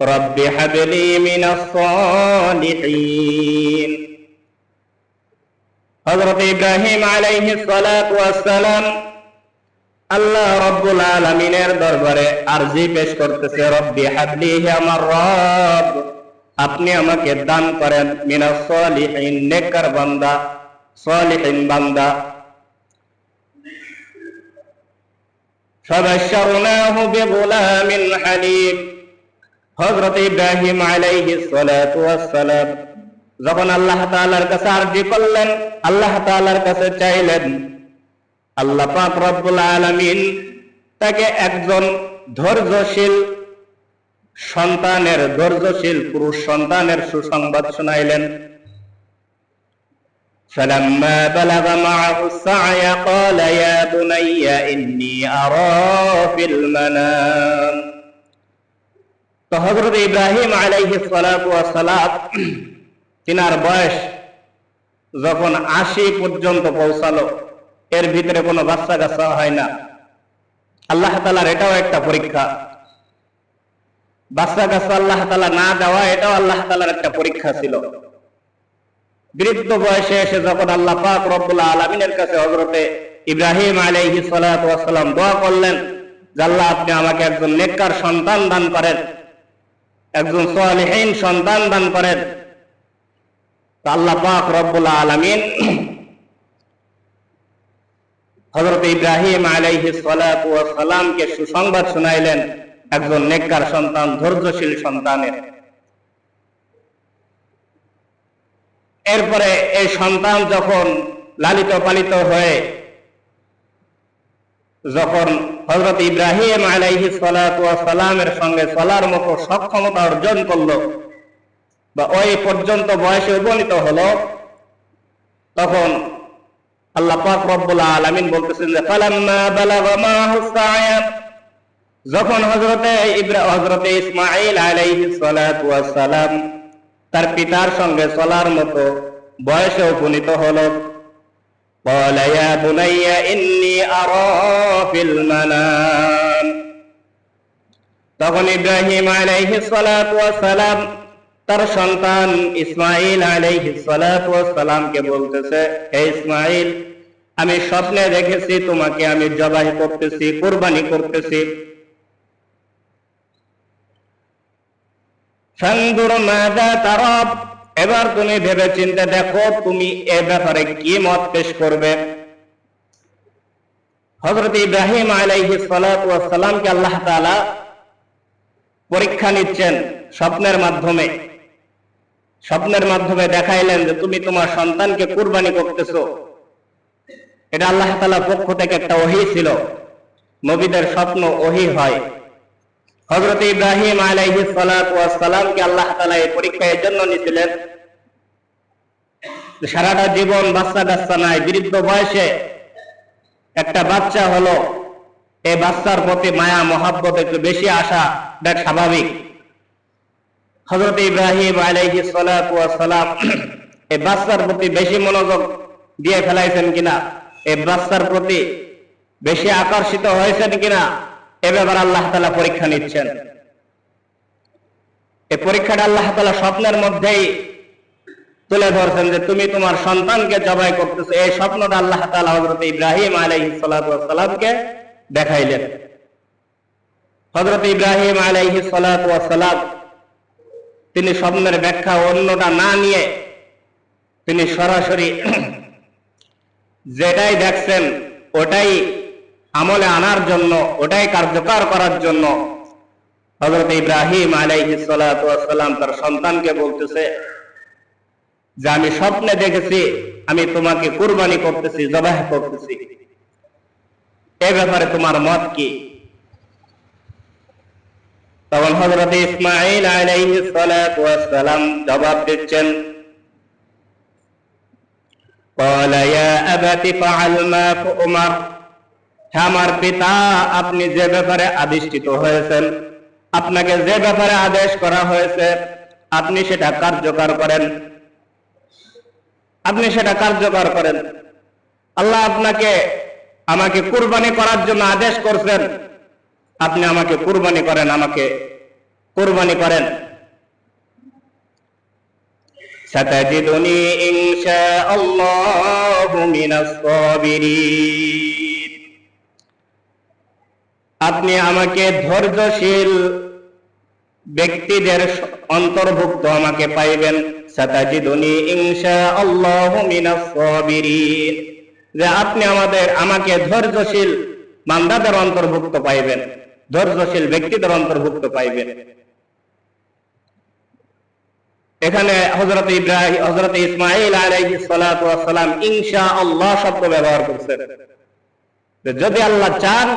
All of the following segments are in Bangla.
رب هب لي من الصالحين হযরত ইব্রাহিম আলাইহিস সালাতু ওয়াস সালাম আল্লাহ রব্বুল আলামিনের দরবারে আরজি পেশ করতেছে রব্বি হাবলি হে আমার রব আপনি আমাকে দান করেন মিনাস সলিহিন নেককার বান্দা সলিহিন বান্দা فبشرناه بغلام حليم হযরত ইব্রাহিম আলাইহিস সালাতু ওয়াস সালাম যখন আল্লাহ তাআলার কাছে আরজি করলেন আল্লাহ তাআলার কাছে চাইলেন আল্লাহ পাক রব্বুল আলামিন তাকে একজন ধৈর্যশীল সন্তানের ধৈর্যশীল পুরুষ সন্তানের সুসংবাদ শোনাইলেন فلما بلغ معه السعي قال يا بني إني أرى في المنام তো হজরত ইব্রাহিম আলাইহি সালাম তিনার বয়স যখন আশি পর্যন্ত পৌঁছালো, এর ভিতরে কোনো বাচ্চা কাচ্চা হয় না। আল্লাহ তালার এটাও একটা পরীক্ষা। বাচ্চা কাচ্চা আল্লাহ তালা না দেওয়া, এটাও আল্লাহ তালার একটা পরীক্ষা ছিল। বৃদ্ধ বয়সে এসে যখন আল্লাহ পাক রব্বুল আলমিনের কাছে হজরতে ইব্রাহিম আলাইহি সালাম দোয়া করলেন যে, আল্লাহ আপনি আমাকে একজন নেককার সন্তান দান করেন। একজন সালেহীন সন্তান দান করেন। আল্লাহ পাক আলমিন হজরত ইব্রাহিম সালামকে সুসংবাদ শুনাইলেন একজন নেককার সন্তান, ধৈর্যশীল সন্তানের। এরপরে এই সন্তান যখন লালিত পালিত হয়ে যখন হজরত ইব্রাহিম আলাইহি সালামের সঙ্গে চলার মতো সক্ষমতা অর্জন করল বা ওই পর্যন্ত বয়সে উপনীত হলো, তখন আল্লাহ পাক রব্বুল আলামিন বলতেছেন যে, ফালাম্মা বালাগা মাহু সায়া যখন হযরতে ইব্রাহিম হযরতে ইসমাঈল আলাইহিস সালাতু সালাম তার পিতার সঙ্গে চলার মতো বয়সে উপনীত হলো قال يا بني إني أرى في المنام তখন ইব্রাহিম আলাইহিস সালাতু ওয়াস সালাম তার সন্তান ইসমাইল আলাইহিস সালাতু ওয়াস সালামকে বলতেছে হে ইসমাইল আমি স্বপ্নে দেখেছি তোমাকে আমি জবাই করতেছি কুরবানি করতেছি ফানদুর মাযা তারাব এবার তুমি ভেবে চিন্তে দেখো, তুমি এ ব্যাপারে কি মত পেশ করবে? হযরত ইব্রাহিম আলাইহিস সালাতু ওয়াস সালামকে আল্লাহ তাআলা পরীক্ষা নিচ্ছেন স্বপ্নের মাধ্যমে। স্বপ্নের মাধ্যমে দেখাইলেন যে তুমি তোমার সন্তানকে কুরবানি করতেছো। এটা আল্লাহ তালা পক্ষ থেকে একটা ওহি ছিল। নবীদের স্বপ্ন ওহি হয়। হজরত ইব্রাহিম আলাইহি সালামকে আল্লাহ তালা এই পরীক্ষা এর জন্য নিয়েছিলেন। সারাটা জীবন বাচ্চা কাচ্চা নাই, বৃদ্ধ বয়সে একটা বাচ্চা হলো, এই বাচ্চার প্রতি মায়া, মহাব্বত একটু বেশি আসা দেখ স্বাভাবিক। হজরত ইব্রাহিম আলাইহি সালাম এই বাচ্চার প্রতি বেশি মনোযোগ দিয়ে ফেলাইছেন কিনা? এই বাচ্চার প্রতি বেশি আকর্ষিত হয়েছেন কিনা? এ ব্যাপারে আল্লাহ তালা পরীক্ষা নিচ্ছেন। এই পরীক্ষাটা আল্লাহ তালা স্বপ্নের মধ্যেই তুলে ধরছেন যে তুমি তোমার সন্তানকে জবাই করতেছো। এই স্বপ্নটা আল্লাহ তালা হজরত ইব্রাহিম আলাইহি সালামকে দেখাইলেন। হজরত ইব্রাহিম আলাইহি সালাম তিনি স্বপ্নের ব্যাখ্যা অন্যটা না নিয়ে তিনি সরাসরি যেটাই দেখছেন, ওটাই আমলে আনার জন্য ওটাই কার্যকর করার জন্য হজরত ইব্রাহিম আলাইহি সালাম তার সন্তানকে বলতেছে যে আমি স্বপ্নে দেখেছি আমি তোমাকে কুরবানি করতেছি জবাহ করতেছি এ ব্যাপারে তোমার মত কি তখন হজরত ইসমাইল আলাইহি সালাম জবাব দিচ্ছেন قال يا أبت فعل ما تؤمر আমার পিতা আপনি যে ব্যাপারে আদিষ্ঠিত হয়েছেন আপনাকে যে ব্যাপারে আদেশ করা হয়েছে আপনি সেটা কার্যকর করেন আপনি সেটা কার্যকর করেন আল্লাহ আপনাকে আমাকে কুরবানি করার জন্য আদেশ করছেন আপনি আমাকে কুরবানি করেন আমাকে কোরবানি করেন ستجدني إن شاء الله من الصابرين আপনি আমাকে ধৈর্যশীল ব্যক্তিদের অন্তর্ভুক্ত আমাকে পাইবেন। যে আপনি আমাদের, আমাকে ধৈর্যশীল বান্দাদের অন্তর্ভুক্ত পাইবেন, ধৈর্যশীল ব্যক্তিদের অন্তর্ভুক্ত পাইবেন। এখানে হজরত ইব্রাহিম হজরত ইসমাইল আলাইহি সালাতু সালাম ইনশা আল্লাহ শব্দ ব্যবহার করছেন। যদি আল্লাহ চান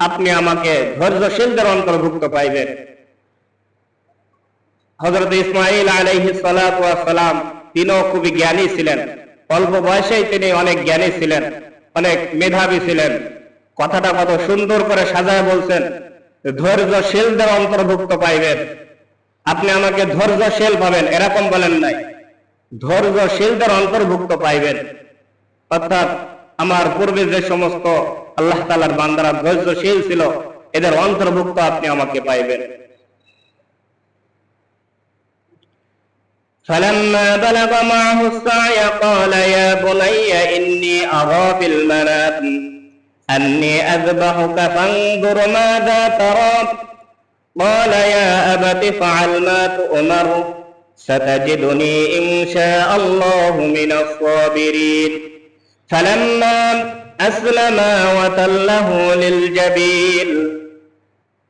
আপনি আমাকে ধৈর্যশীলদের অন্তর্ভুক্ত পাইবেন। হজরত ইসমাইল সালাতু সালাম তিনিও খুবই জ্ঞানী ছিলেন। অল্প বয়সেই তিনি অনেক জ্ঞানী ছিলেন, অনেক মেধাবী ছিলেন। কথাটা কত সুন্দর করে সাজায় বলছেন, ধৈর্যশীলদের অন্তর্ভুক্ত পাইবেন। আপনি আমাকে ধৈর্যশীল পাবেন এরকম বলেন নাই। ধৈর্যশীলদের অন্তর্ভুক্ত পাইবেন। অর্থাৎ আমার পূর্বে যে সমস্ত আল্লাহ তালার বান্দারা ধৈর্যশীল ছিল এদের অন্তর্ভুক্ত আপনি আমাকে পাইবেন فلما بلغ معه السعي قال يا بني إني أرى في المنام أني أذبحك فانظر ماذا ترى قال يا أبت افعل ما تؤمر ستجدني إن شاء الله من الصابرين فلما أسلما وتله للجبين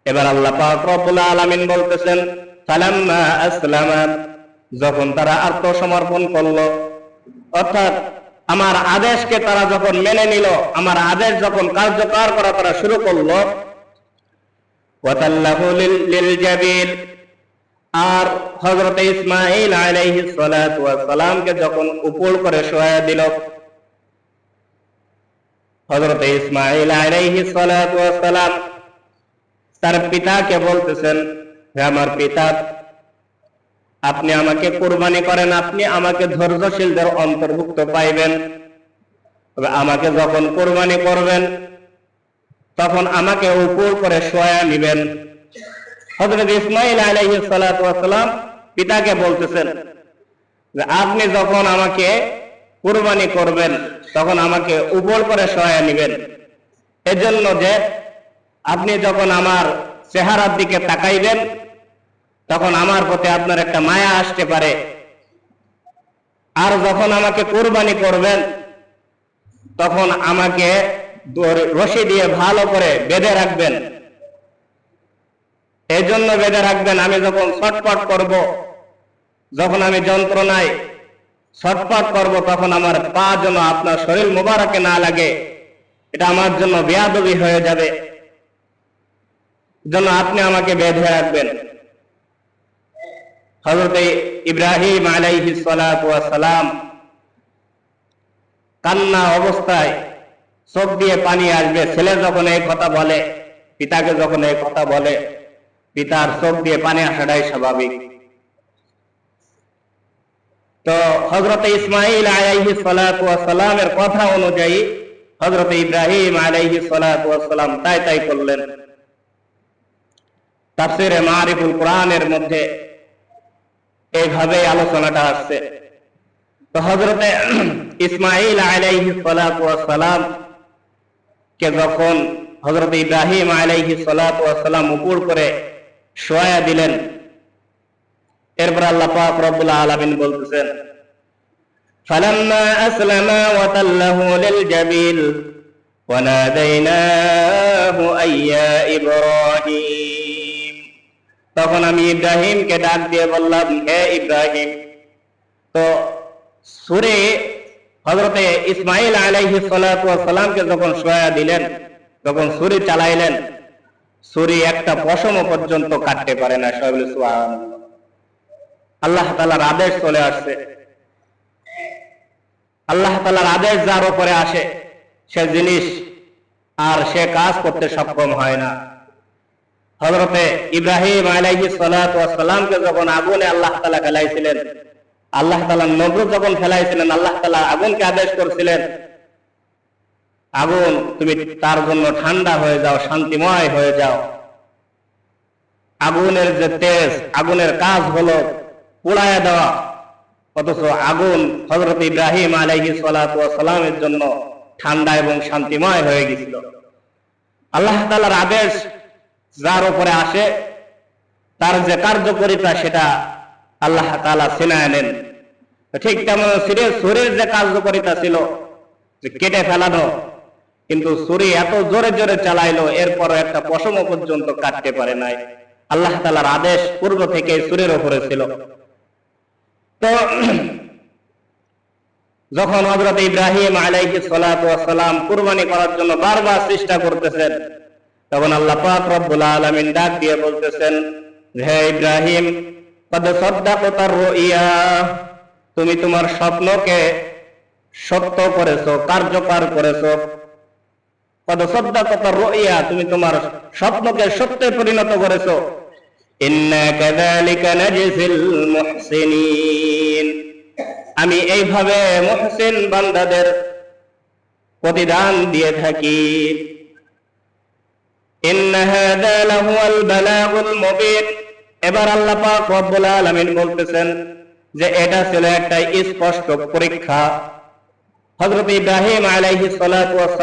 এবার আল্লাহ পাক রব্বুল আলামিন বলতেছেন ফালাম্মা আসলামা যখন তারা আত্মসমর্পণ করলো অর্থাৎ আমার আদেশকে তারা যখন মেনে নিল আমার আদেশ যখন কার্যকর করা তারা শুরু করলো ওয়াতাল্লাহু লিল জাবিল আর হযরত ইসমাঈল আলাইহিস সালাতু ওয়াস সালামকে যখন উপর করে শোয়া দিল আলাইহিস সালাতু ওয়াস সালাম তার পিতাকে বলতেছেন আমার পিতা, আপনি আমাকে কোরবানি করেন, আপনি আমাকে ধৈর্যশীলদের অন্তর্ভুক্ত পাইবেন। তবে আমাকে যখন কোরবানি করবেন, তখন আমাকে উপর করে শোয়া নিবেন। হজরত ইসমাইল আলহ সালাম পিতাকে বলতেছেন আপনি যখন আমাকে কুরবানি করবেন তখন আমাকে উপর করে সহায় নিবেন। এজন্য যে আপনি যখন আমার চেহারার দিকে তাকাইবেন, তখন আমার প্রতি আপনার একটা মায়া আসতে পারে। আর যখন আমাকে কোরবানি করবেন, তখন আমাকে রশি দিয়ে ভালো করে বেঁধে রাখবেন। এই জন্য বেঁধে রাখবেন, আমি যখন ছটপট করব, যখন আমি যন্ত্রণায় ছটপট করব তখন আমার পা যেন আপনার শরীর মোবারকে না লাগে। এটা আমার জন্য বেয়াদবি হয়ে যাবে। জন্য আপনি আমাকে বেঁধে রাখবেন। হজরত ইব্রাহিম আলাইহি সালাম কান্না অবস্থায় চোখ দিয়ে পানি আসবে। ছেলে যখন এই কথা বলে, পিতাকে যখন এই কথা বলে, পিতার চোখ দিয়ে পানি আসাটাই স্বাভাবিক। তো হজরত ইসমাইল আলাইহি সালামের কথা অনুযায়ী হজরত ইব্রাহিম আলাইহি সালাম তাই তাই করলেন। তাফসিরে মারিফুল কোরআনের মধ্যে এইভাবে আলোচনাটা আসছে। তো হজরতে ইসমাইল আলাইহি সালাম কে যখন হজরত ইব্রাহিম আলাইহি সালাম উপর করে শোয়া দিলেন এরপর আল্লাহ পাক রব্বুল আলামিন বলতেছেন, ফালাম্মা আসলামা ওয়া তাল্লাহু লিল জাবিল ওয়া নাদাইনাহু আইয়া ইব্রাহিম। তখন আমি ইব্রাহিমকে ডাক দিয়ে বললাম, হে ইব্রাহিম, তো সুরে হযরতে ইসমাঈল আলাইহি সালাতু ওয়া সালামকে যখন সোয়া দিলেন তখন সুরি চালাইলেন, সুরি একটা পশম পর্যন্ত কাটতে পারে না। সবগুলো সুবহানাল্লাহ। আল্লাহ তালার আদেশ চলে আসছে আল্লাহ তালার আদেশ যার উপরে আসে, সে জিনিস আর সে কাজ করতে সক্ষম হয় না। হজরতে ইব্রাহিম আলাইহি সালামকে যখন আগুনে আল্লাহ তালা ফেলাইছিলেন, আল্লাহ তালা নজর যখন ফেলাইছিলেন, আল্লাহ তালা আগুনকে আদেশ করছিলেন, আগুন, তুমি তার জন্য ঠান্ডা হয়ে যাও, শান্তিময় হয়ে যাও। আগুনের যে তেজ, আগুনের কাজ হলো পোড়ায় দেওয়া। অথচ আগুন হজরত ইব্রাহিম আলাইহি সালামের জন্য ঠান্ডা এবং শান্তিময় হয়ে গেছিল। আল্লাহ তালার আদেশ যার উপরে আসে, তার যে কার্যকরিতা সেটা আল্লাহ তালা সিনায় নেন। ঠিক তেমন সুরের যে কার্যকরিতা ছিল যে কেটে ফেলানো, কিন্তু সুরি এত জোরে জোরে চালাইলো এরপর একটা পশম পর্যন্ত কাটতে পারে নাই। আল্লাহ তালার আদেশ পূর্ব থেকে সুরের উপরে ছিল। তো যখন হজরত ইব্রাহিম আলাইহি সালাম কুরবানি করার জন্য বারবার চেষ্টা করতেছেন, তখন আল্লাহ পাক রব্বুল আলামিন ডাক দিয়ে বলতেছেন, হে ইব্রাহিম তুমি তোমার স্বপ্নকে সত্য করেছ, কার্যকর করেছ। কদ সাদ্দাকতার রুইয়া, তুমি তোমার স্বপ্নকে সত্যে পরিণত করেছ। আমি এইভাবে বান্দাদের প্রতিদান দিয়ে থাকি। এবার আল্লাহ বলতেছেন যে এটা ছিল একটা স্পষ্ট পরীক্ষা। হযরত ইব্রাহিম আলাইহিস সালাতু ওয়াস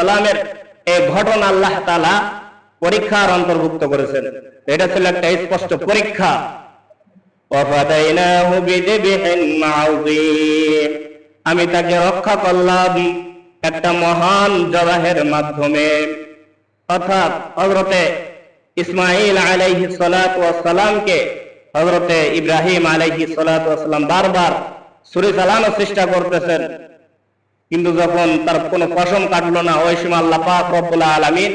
এই ঘটনা আল্লাহ তাআলা পরীক্ষার অন্তর্ভুক্ত করেছেন। এটা ছিল একটা স্পষ্ট পরীক্ষা। আমি তাকে রক্ষা করলাম একটা মহান জবাহের মাধ্যমে। অর্থাৎ হজরতে ইসমাইল আলাইহি সালামকে হজরতে ইব্রাহিম আলাইহি সালাম বারবার সুরে চালানোর চেষ্টা করতেছেন। কিন্তু যখন তার কোনো কসম কাটলো না, ওই সময় আল্লাহ পাক রব্বুল আলমিন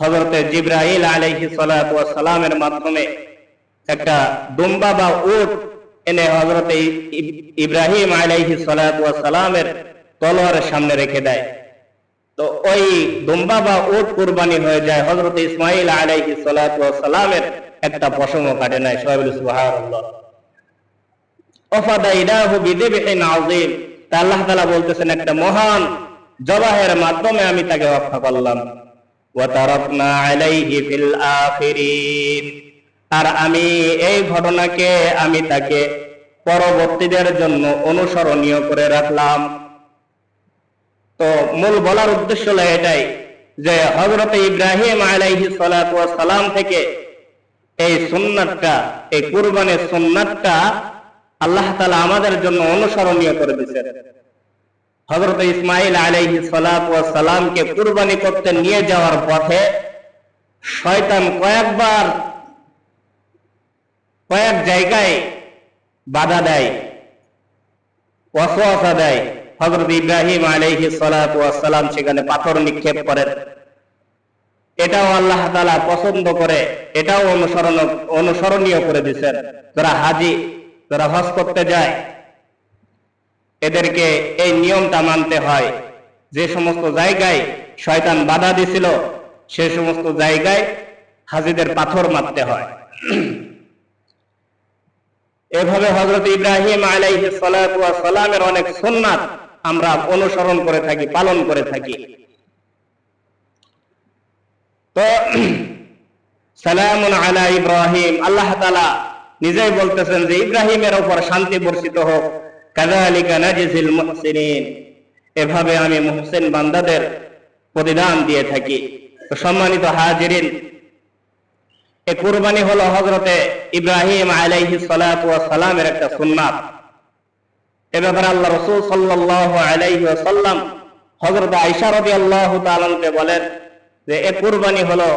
হজরতে জিব্রাহিল আলাইহি সালামের মাধ্যমে একটা দুম্বা বা উট এনে হজরতে ইব্রাহিম আলাইহি সালামের তলোয়ারের সামনে রেখে দেয়। তো ওই দুম্বা বা উট কুরবানি হয়ে যায় হজরত ইসমাইল আলাইহি সালামের একটা পশমও কাটে নাই সোহেব সুবহানাল্লাহ। ওফাদাইনাহু বিদিবহিন আযীম। তা আল্লাহ বলতেছেন, একটা মহান জবাহের মাধ্যমে আমি তাকে রক্ষা করলাম। তারাকনা আলাইহি ফিল আখিরিন আর আমি এই ঘটনাকে, আমি তাকে পরবর্তীদের জন্য অনুসরণীয় করে রাখলাম। তো মূল বলার উদ্দেশ্য হলো এটাই যে হজরত ইব্রাহিম আলাইহি সালাম থেকে এই সুন্নাতটা, এই কুরবানের সুন্নাতটা আল্লাহ তালা আমাদের জন্য অনুসরণীয় করে দিচ্ছেন হজরত ইসমাইল আলাইহি সালামকে কুরবানি করতে নিয়ে যাওয়ার পথে শয়তান কয়েকবার কয়েক জায়গায় বাধা দেয়, ওয়াসওয়াসা দেয়। হযরত ইব্রাহিম আলাইহি ওয়াসসালাম সেখানে পাথর নিক্ষেপ করেন এটাও আল্লাহ তাআলা পছন্দ করে, এটাও অনুসরণ অনুসরণীয় করে দিয়েছেন। যারা হাজি যারা হজ করতে যায় এদেরকে এই নিয়মটা মানতে হয়। যে সমস্ত জায়গায় শয়তান বাধা দিছিল, সে সমস্ত জায়গায় হাজিদের পাথর মারতে হয়। এভাবে হজরত ইব্রাহিম আলাইহি সালামের অনেক সুন্নাত আমরা অনুসরণ করে থাকি, পালন করে থাকি। তো সালামুন আলা ইব্রাহিম, আল্লাহ তাআলা নিজেই বলতেছেন যে ইব্রাহিমের উপর শান্তি বর্ষিত হোক। এভাবে আমি মুহসিন বান্দাদের প্রতিদান দিয়ে থাকি। সম্মানিত হাজিরিন, এ কুরবানি হলো হজরতে ইব্রাহিম আলাইহি সালামের একটা সুন্নাত। এ ব্যাপারে আল্লাহ আলাইহি বলেন যে, এ কুরবানি হলো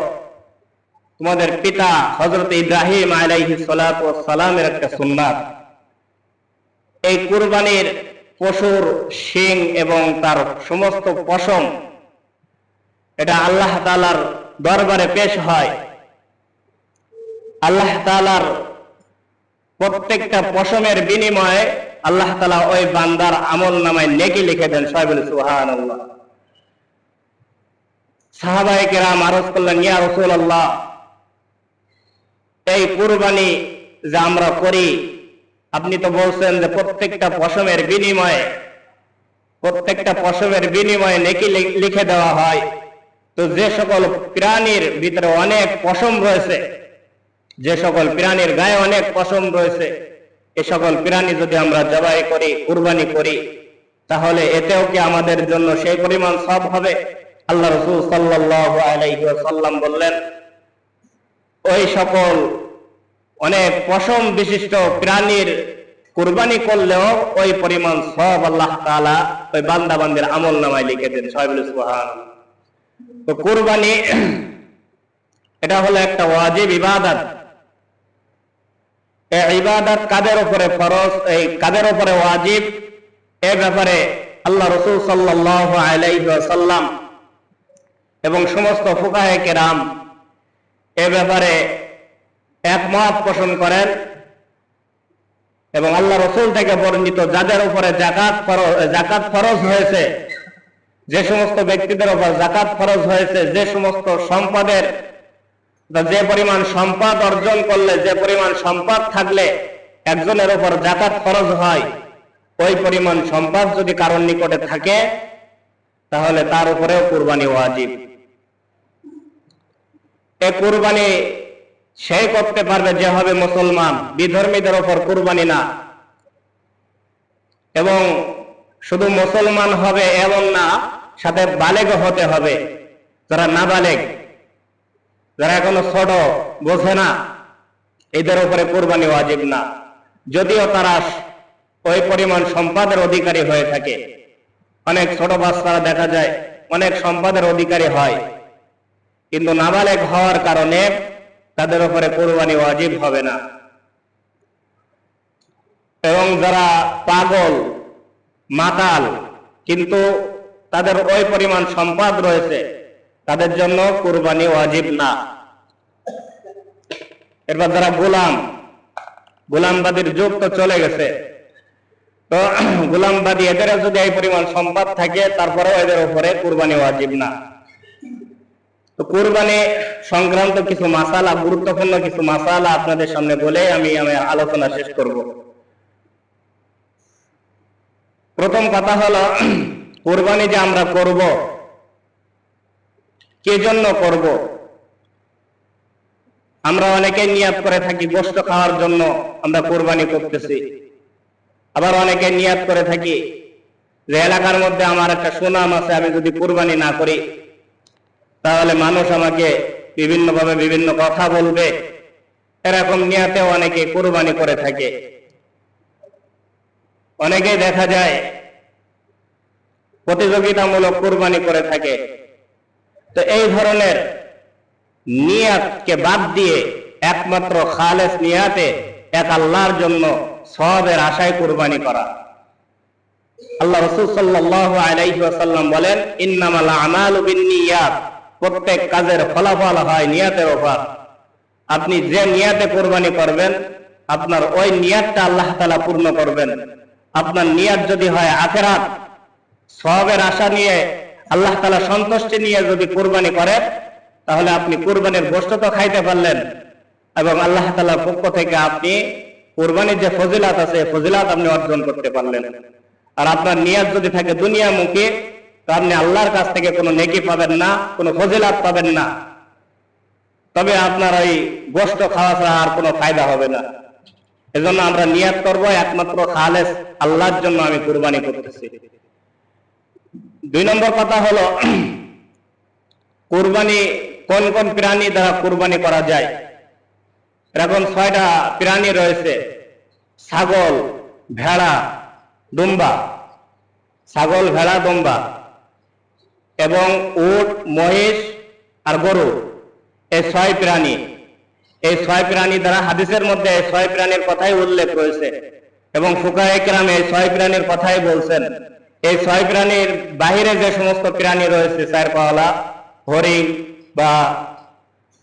তোমাদের পিতা হজরত ইব্রাহিম আলাইহি সালামের একটা সুন্নাত। এই কুরবানির পশুর শিং এবং তার সমস্ত পশম, এটা আল্লাহ তালার দরবারে পেশ হয়। আল্লাহ তালার প্রত্যেকটা পশমের বিনিময়ে আল্লাহ তালা ওই বান্দার আমল নামায় নেকি লিখে দেন সাহেবুল সুহান আল্লাহ সাহাবাই আরজ করলেন, ইয়া রসুল আল্লাহ এই কুরবানি যে আমরা করি আপনি তো বলছেন যে প্রত্যেকটা পশমের বিনিময়ে, প্রত্যেকটা পশমের বিনিময়ে নেকি লিখে দেওয়া হয়। তো যে সকল প্রাণীর ভিতরে অনেক পশম রয়েছে, যে সকল প্রাণীর গায়ে অনেক পশম রয়েছে, এ সকল প্রাণী যদি আমরা জবাই করি, কুরবানি করি, তাহলে এতেও কি আমাদের জন্য সেই পরিমাণ সব হবে? আল্লাহ রসুল সাল্লাহ আলাইহি সাল্লাম বললেন, ওই সকল অনেক পশম বিশিষ্ট প্রাণীর কুরবানি করলেও ওই পরিমাণ সব আল্লাহ তাআলা ওই বান্দা বান্দির আমল নামায় লিখে দেন, সাহেবুল সুবহান। তো কুরবানি, এটা হলো একটা ওয়াজিব ইবাদত। ইবাদত কাদের উপরে ফরজ? এই কাদের উপরে ওয়াজিব? এ ব্যাপারে আল্লাহ রসুল সাল্লাহ আলাইহি সাল্লাম এবং সমস্ত ফুকাহে কেরাম এ ব্যাপারে একমত পোষণ করেন এবং আল্লাহ রসুল থেকে বর্ণিত যাদের উপরে জাকাত জাকাত ফরজ হয়েছে, যে সমস্ত ব্যক্তিদের উপর জাকাত ফরজ হয়েছে, যে সমস্ত সম্পদের যে পরিমাণ সম্পদ অর্জন করলে, যে পরিমাণ সম্পদ থাকলে একজনের উপর জাকাত ফরজ হয়, ওই পরিমাণ সম্পদ যদি কারণ নিকটে থাকে, তাহলে তার উপরেও কুরবানি ওয়াজিব। এ কুরবানি সেই করতে পারবে যে হবে মুসলমান। বিধর্মীদের ওপর কুরবানি না। এবং শুধু মুসলমান হবে এমন না, সাথে বালেগ হতে হবে। যারা না বালেগ যারা এখনও ছোট, বোঝে না, এদের উপরে কোরবানি ওয়াজিব না। যদিও তারা ওই পরিমাণ সম্পাদের অধিকারী হয়ে থাকে। অনেক ছোট বাচ্চারা দেখা যায়, অনেক সম্পাদের অধিকারী হয়। কিন্তু নাবালেগ হওয়ার কারণে তাদের উপরে কোরবানি ওয়াজিব হবে না। এবং যারা পাগল, মাতাল, কিন্তু তাদের ওই পরিমাণ সম্পদ রয়েছে, তাদের জন্য কোরবানি ওয়াজিব না। এরপর যারা গোলাম, গোলামবাদীর যুগ তো চলে গেছে। তো গোলামবাদী এদের যদি এই পরিমাণ সম্পদ থাকে, তারপরেও এদের উপরে কোরবানি ওয়াজিব না। তো কোরবানি সংক্রান্ত কিছু মাসালা, গুরুত্বপূর্ণ কিছু মাসালা আপনাদের সামনে বলে আমি আমি আলোচনা শেষ করব। প্রথম কথা হলো, কোরবানি যে আমরা করব, কে জন্য করব? আমরা অনেকে নিয়াত করে থাকি গোস্ত খাওয়ার জন্য আমরা কোরবানি করতেছি। আবার অনেকে নিয়াত করে থাকি, যে এলাকার মধ্যে আমার একটা সুনাম আছে, আমি যদি কোরবানি না করি তাহলে মানুষ আমাকে বিভিন্নভাবে বিভিন্ন কথা বলবে। এরকম নিয়াতেও অনেকে কোরবানি করে থাকে। অনেকে দেখা যায় প্রতিযোগিতামূলক কোরবানি করে থাকে। তো এই ধরনের নিয়াতকে বাদ দিয়ে একমাত্র খালেস নিয়াতে এক আল্লাহর জন্য সবের আশায় কোরবানি করা। আল্লাহ রসুল সাল্লাহ আলাইসাল্লাম বলেন, ইন্নামাল আমাল বিনিয়াত প্রত্যেক কাজের ফলাফল হয় নিয়াতের ওপর। আপনি যে নিয়াতে কোরবানি করবেন, আপনার ওই নিয়াতটা আল্লাহ তালা পূর্ণ করবেন। আপনার নিয়াত যদি হয় আখেরাত সবের আশা নিয়ে আল্লাহ তালা সন্তুষ্টি নিয়ে যদি কোরবানি করে, তাহলে আপনি কোরবানির গোষ্ঠ তো খাইতে পারলেন। এবং আল্লাহ তালার পক্ষ থেকে আপনি কোরবানির যে ফজিলাত আছে ফজিলাত আপনি অর্জন করতে পারলেন। আর আপনার নিয়াত যদি থাকে দুনিয়ামুখী তো আপনি আল্লাহর কাছ থেকে কোনো নেকি পাবেন না, কোনো ফজিলাত পাবেন না। তবে আপনার ওই গোষ্ঠ খাওয়া ছাড়া আর কোনো ফায়দা হবে না। এজন্য আমরা নিয়াত করব, একমাত্র খালেস আল্লাহর জন্য আমি কুরবানি করতেছি। দুই নম্বর কথা হলো, কুরবানি কোন কোন প্রাণী দ্বারা কুরবানি করা যায়? এখন ছয়টা প্রাণী রয়েছে। ছাগল, ভেড়া, দুম্বা। ছাগল, ভেড়া, দুম্বা। এবং উট, মহিষ আর গরু, এই ছয় প্রাণী। এই ছয় প্রাণী দ্বারা হাদিসের মধ্যে এই ছয় প্রাণীর কথাই উল্লেখ রয়েছে এবং ফুকা একরামে এই ছয় প্রাণীর কথাই বলছেন। এই ছয় প্রাণীর বাহিরে যে সমস্ত প্রাণী রয়েছে চার পাওয়ালা হরিণ বা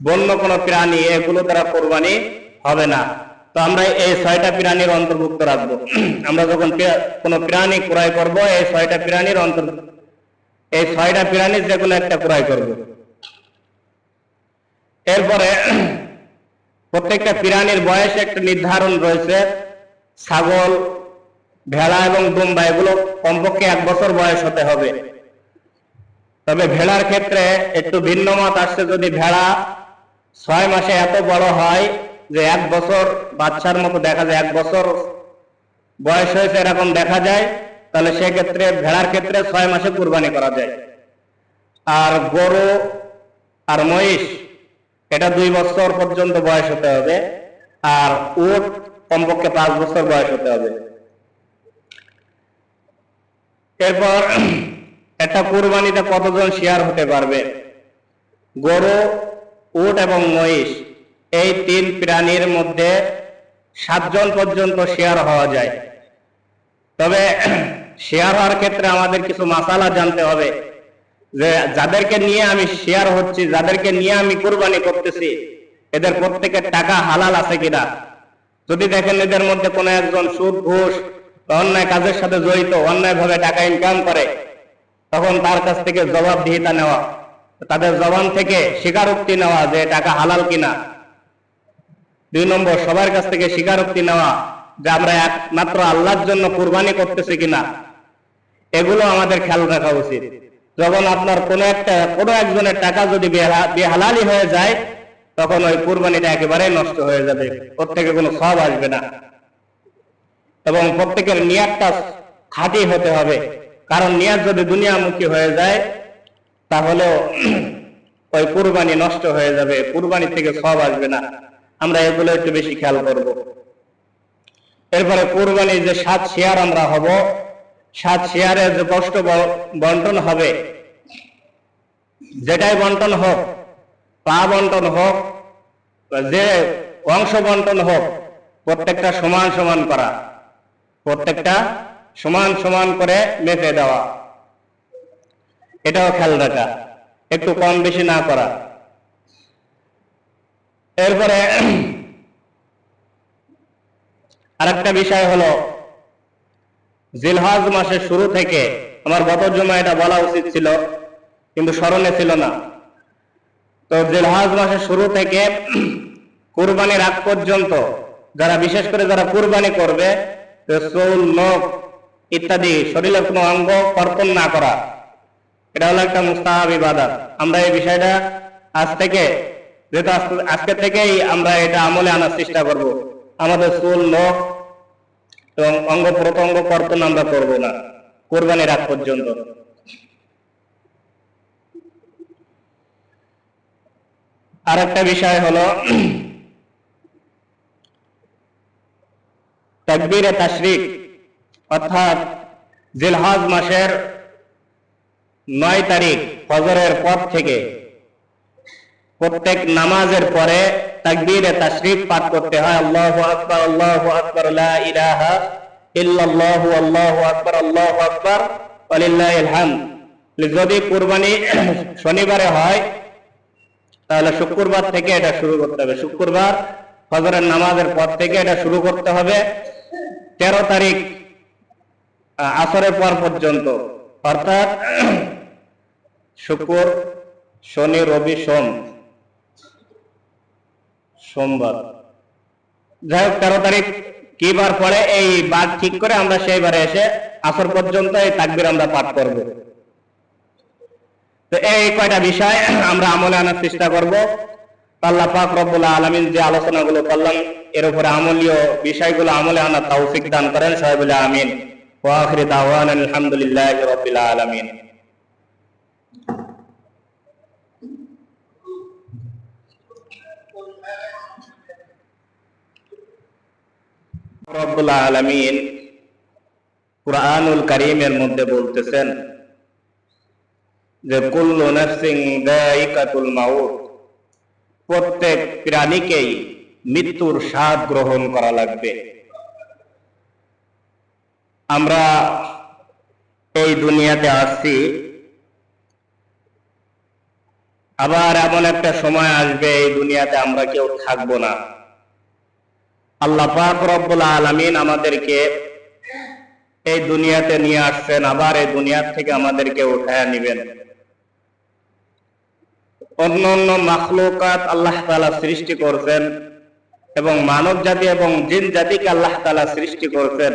বন্য কোনো প্রাণী, এগুলো দ্বারা কোরবানি হবে না। তো আমরা এই ছয়টা প্রাণীর অন্তর্ভুক্ত রাখব। আমরা যখন কোনো প্রাণী ক্রয় করব, এই ছয়টা প্রাণীর অন্তর্ভুক্ত এই ছয়টা প্রাণীর যে কোনো একটা ক্রয় করব। এরপরে প্রত্যেকটা প্রাণীর বয়স একটা নির্ধারণ রয়েছে। ছাগল, ভেড়া এবং দুম্বা, এগুলো কমপক্ষে এক বছর বয়স হতে হবে। তবে ভেড়ার ক্ষেত্রে একটু ভিন্ন মত আসছে। যদি ভেড়া ছয় মাসে এত বড় হয় যে এক বছর, বাচ্চার মতো দেখা যায় এক বছর বয়স হয়েছে, এরকম দেখা যায়। তাহলে সেক্ষেত্রে ভেড়ার ক্ষেত্রে ছয় মাসে কুরবানি করা যায়। আর গরু আর মহিষ, এটা দুই বছর পর্যন্ত বয়স হতে হবে। আর উট কমপক্ষে পাঁচ বছর বয়স হতে হবে। এরপর, একটা কুরবানিতে কতজন শেয়ার হতে পারবে? গরু, উট এবং মহিষ, এই তিন প্রাণীর মধ্যে সাতজন পর্যন্ত শেয়ার হওয়া যায়। তবে শেয়ার হওয়ার ক্ষেত্রে আমাদের কিছু মাসালা জানতে হবে যে যাদেরকে নিয়ে আমি শেয়ার হচ্ছি, যাদেরকে নিয়ে আমি কুরবানি করতেছি, এদের প্রত্যেকের টাকা হালাল আছে কিনা? যদি দেখেন এদের মধ্যে কোনো একজন সুদ, ঘুষ অন্যায় কাজের সাথে জড়িত অন্যায় ভাবে টাকা ইনকাম করে, তখন তার কাছ থেকে জবাবদিহিতা নেওয়া, তাদের জবান থেকে স্বীকারোক্তি নেওয়া যে টাকা হালাল কিনা। দুই নম্বর, সবার কাছ থেকে স্বীকারোক্তি নেওয়া যে আমরা একমাত্র আল্লাহর জন্য কোরবানি করতেছি কিনা। এগুলো আমাদের খেয়াল রাখা উচিত। যখন আপনার কোনো একটা, কোনো একজনের টাকা যদি বেহালালি হয়ে যায়, তখন ওই কুরবানিটা একেবারেই নষ্ট হয়ে যাবে। প্রত্যেকে কোনো সব আসবে না। এবং প্রত্যেকের নিয়াতটা খাঁটি হতে হবে। কারণ নিয়াত যদি দুনিয়ামুখী হয়ে যায় তাহলে ওই কুরবানি নষ্ট হয়ে যাবে। কুরবানি থেকে সব আসবে না। আমরা এগুলো একটু বেশি খেয়াল করব। এরপরে কুরবানি যে সাত শেয়ার আমরা হব। সাত শেয়ারের যে কষ্ট বন্টন হবে। যেটাই বন্টন হোক, পা বন্টন হোক, যে অংশ বন্টন হোক, প্রত্যেকটা সমান সমান করা। প্রত্যেকটা সমান সমান করে মেপে দেওয়া। এটাও খেয়াল রাখা, একটু কম বেশি না করা। এরপরে আরেকটা বিষয় হলো জিলহাজ মাসের শুরু থেকে আমার গত জমা এটা বলা উচিত ছিল, কিন্তু স্মরণে ছিল না। তো জিলহাজ মাসের শুরু থেকে কুরবানির আগ পর্যন্ত যারা, বিশেষ করে যারা কুরবানি করবে চুল, নখ ইত্যাদি, শরীরের কোনো অঙ্গ কর্তন না করা, এটা হলো একটা মুস্তাহাব ইবাদত। আমরা এই বিষয়টা আজ থেকে, যেহেতু আজকে থেকেই আমরা এটা আমলে আনার চেষ্টা করব। আমাদের চুল, নখ এবং অঙ্গ প্রত্যঙ্গ কর্তন আমরা করব না। কোরবানির আগ পর্যন্ত। আর একটা বিষয় হলো, তাকবীরে তাশরিক, অর্থাৎ জিলহাজ মাসের নয় তারিখ ফজরের পর থেকে প্রত্যেক নামাজের পরে তাকবীরে তাশরিক পাঠ করতে হয়। আল্লাহু আকবার আল্লাহু আকবার, লা ইলাহা ইল্লাল্লাহু, আল্লাহু আকবার আল্লাহু আকবার, ওয়ালিল্লাহিল হামদ। যদি কুরবানি শনিবারে হয়, তাহলে শুক্রবার থেকে এটা শুরু করতে হবে। শুক্রবার ফজরের নামাজের পর থেকে এটা শুরু করতে হবে। তেরো তারিখ আসরের পর পর্যন্ত। অর্থাৎ শুক্র, শনি, রবি, সোম। সোমবার। যাই হোক তেরো তারিখ কি বার পরে এই বার ঠিক করে আমরা সেই বারে এসে আসর পর্যন্ত এই তাকবির আমরা পাঠ করব। তো এই কয়টা বিষয় আমরা আমলে আনার চেষ্টা করব। আল্লাহ পাক রব্বুল আলামিন যে আলোচনাগুলো করলাম এর উপরে আমলীয় বিষয়গুলো আমলে আনার তৌফিক দান করেন। সবাই বলে আমিন। ওয়া আখিরি দাওয়ানা আলহামদুলিল্লাহি রাব্বিল আলামিন। আলামিন কুরআনুল কারীমের মধ্যে বলতেছেন যে, কুল্লু মাউত। প্রত্যেক প্রাণীকেই মৃত্যুর স্বাদ গ্রহণ করা লাগবে। আমরা এই দুনিয়াতে আসছি। আবার এমন একটা সময় আসবে এই দুনিয়াতে আমরা কেউ থাকব না। আল্লাহ পাক রব্বুল আলামিন আমাদেরকে এই দুনিয়াতে নিয়ে আসছেন, আবার এই দুনিয়ার থেকে আমাদেরকে উঠায় নিবেন। অন্য অন্য মাখলুকাত আল্লাহ তাআলা সৃষ্টি করছেন এবং মানব জাতি এবং জিন জাতিকে আল্লাহ তাআলা সৃষ্টি করছেন।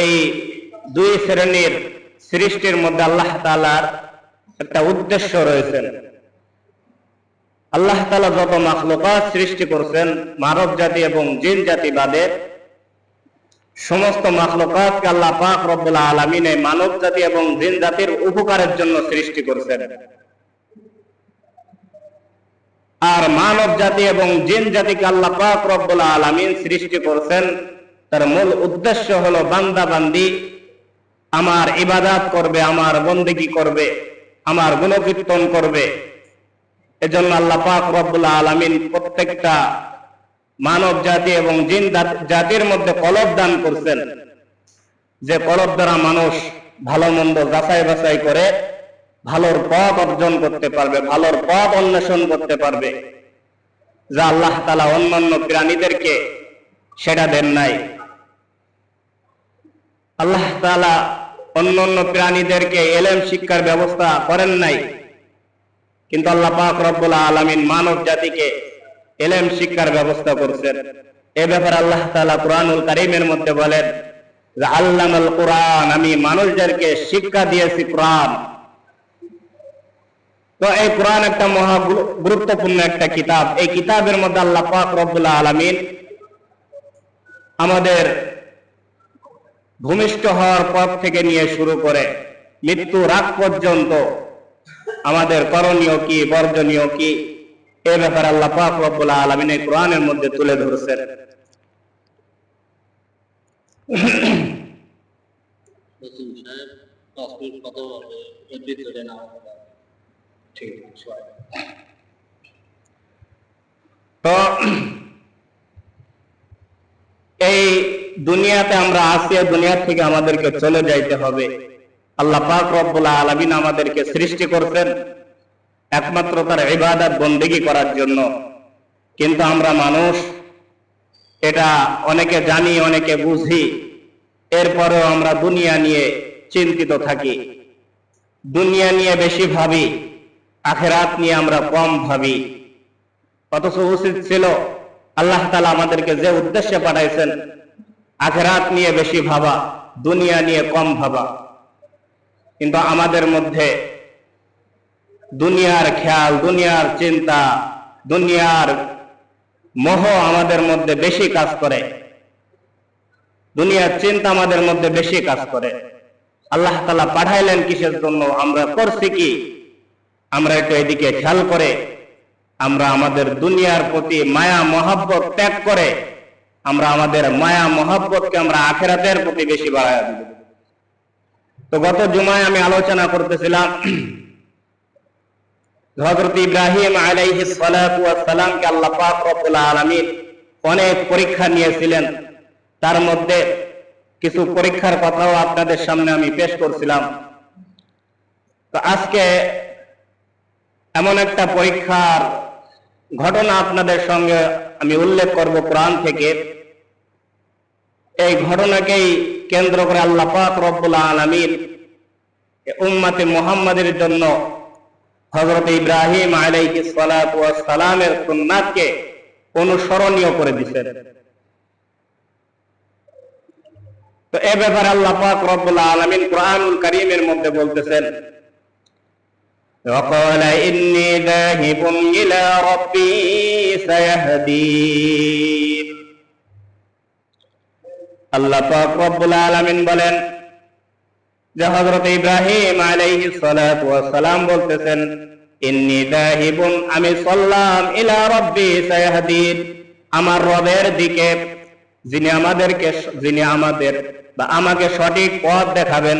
এই দুই শ্রেণির সৃষ্টির মধ্যে আল্লাহ তাআলার একটা উদ্দেশ্য রয়েছে। আল্লাহ তালা যত মাখলুকাত সৃষ্টি করছেন, মানব জাতি এবং জিন জাতি বাদে সমস্ত মাখলুকাতকে আল্লাহ পাক রব্বুল আলমিন মানব জাতি এবং জিন জাতির উপকারের জন্য সৃষ্টি করছেন। আর মানব জাতি এবং জিন জাতিকে আল্লাহ পাক রব্বুল আলমিন সৃষ্টি করছেন, তার মূল উদ্দেশ্য হলো বান্দা বান্দি, আমার ইবাদাত করবে, আমার বন্দিগি করবে, আমার গুণকীর্তন করবে। এজন্য আল্লাহ পাক রব্বুল আলমিন প্রত্যেকটা মানব জাতি এবং জিন জাতির মধ্যে কলব দান করছেন। যে কলব দ্বারা মানুষ ভালো মন্দ যাচাই বাছাই করে, ভালোর পথ অর্জন করতে পারবে, ভালোর পথ অন্বেষণ করতে পারবে। যা আল্লাহ তালা অন্যান্য প্রাণীদেরকে সেটা দেন নাই। আল্লাহ তালা অন্যান্য প্রাণীদেরকে এলেম শিক্ষার ব্যবস্থা করেন নাই। কিন্তু আল্লাহ পাক রব্বুল আলমিন মানব জাতিকে এলেম শিক্ষার ব্যবস্থা করছেন। এ ব্যাপারে আল্লাহ তালা কোরআনুল কারিমের মধ্যে বলেন, যে আল্লামাল কোরআন, আমি মানুষদেরকে শিক্ষা দিয়েছি কোরআন। তো এই কোরআন একটা মহা গুরুত্বপূর্ণ একটা কিতাব। এই কিতাবের মধ্যে আল্লাহ পাক রব্বুল্লাহ আলমিন আমাদের ভূমিষ্ঠ হওয়ার পর থেকে নিয়ে শুরু করে মৃত্যু রাগ পর্যন্ত আমাদের করণীয় কি বর্জনীয় কি এ ব্যাপারে আল্লাহ পাক রব্বুল আলমিন এই কোরআনের মধ্যে তুলে ধরছেন। তো এই দুনিয়াতে আমরা আছি দুনিয়া থেকে আমাদেরকে চলে যাইতে হবে। আল্লাহ পাক রব্বুল আলমিন আমাদেরকে সৃষ্টি করছেন একমাত্র তার ইবাদত বন্দেগি করার জন্য। কিন্তু আমরা মানুষ, এটা অনেকে জানি, অনেকে বুঝি। এরপরেও আমরা দুনিয়া নিয়ে চিন্তিত থাকি। দুনিয়া নিয়ে বেশি ভাবি, আখেরাত নিয়ে আমরা কম ভাবি। অথচ উচিত ছিল আল্লাহ তালা আমাদেরকে যে উদ্দেশ্যে পাঠাইছেন, আখেরাত নিয়ে বেশি ভাবা, দুনিয়া নিয়ে কম ভাবা। কিন্তু আমাদের মধ্যে দুনিয়ার খেয়াল, দুনিয়ার চিন্তা, দুনিয়ার মোহ আমাদের মধ্যে বেশি কাজ করে। দুনিয়ার চিন্তা আমাদের মধ্যে বেশি কাজ করে। আল্লাহ তালা পাঠাইলেন কিসের জন্য? আমরা করছি কি? আমরা একটু এদিকে খেয়াল করে, আমরা আমাদের দুনিয়ার প্রতি মায়া, মহাব্বত ত্যাগ করে, আমরা আমাদের মায়া, মহাব্বতকে আমরা আখেরাতের প্রতি বেশি বাড়ায় দিব। তো গত জুমায় আমি আলোচনা করতেছিলাম হজরত ইব্রাহিম ওয়াস সালামকে আল্লাহ পাক রব্বুল আলামিন অনেক পরীক্ষা নিয়েছিলেন। তার মধ্যে কিছু পরীক্ষার কথাও আপনাদের সামনে আমি পেশ করছিলাম। তো আজকে এমন একটা পরীক্ষার ঘটনা আপনাদের সঙ্গে আমি উল্লেখ করব কোরআন থেকে। এই ঘটনাকেই কেন্দ্র করে আল্লাহ পাক রব্বুল আলমিন উম্মাতে মোহাম্মদের জন্য হজরত ইব্রাহিম আলাইহি সালামের সুন্নাতকে অনুসরণীয় করে দিচ্ছেন তো এ ব্যাপারে আল্লাহ পাক রব্বুল আলামিন কোরআনুল কারীমের মধ্যে বলতেছেন وقال إني ذاهب إلى ربي سيهدين আল্লাহ পাক রব্বুল আলামিন বলেন, যে হযরত ইব্রাহিম আলাইহিস সালাতু ওয়াস সালাম বলতেছেন, ইন্নী যাহিবুন আমি সাল্লাম ইলা রাব্বি সায়াহদিন আমার রবের দিকে যিনি আমাদেরকে যিনি আমাদের বা আমাকে সঠিক পথ দেখাবেন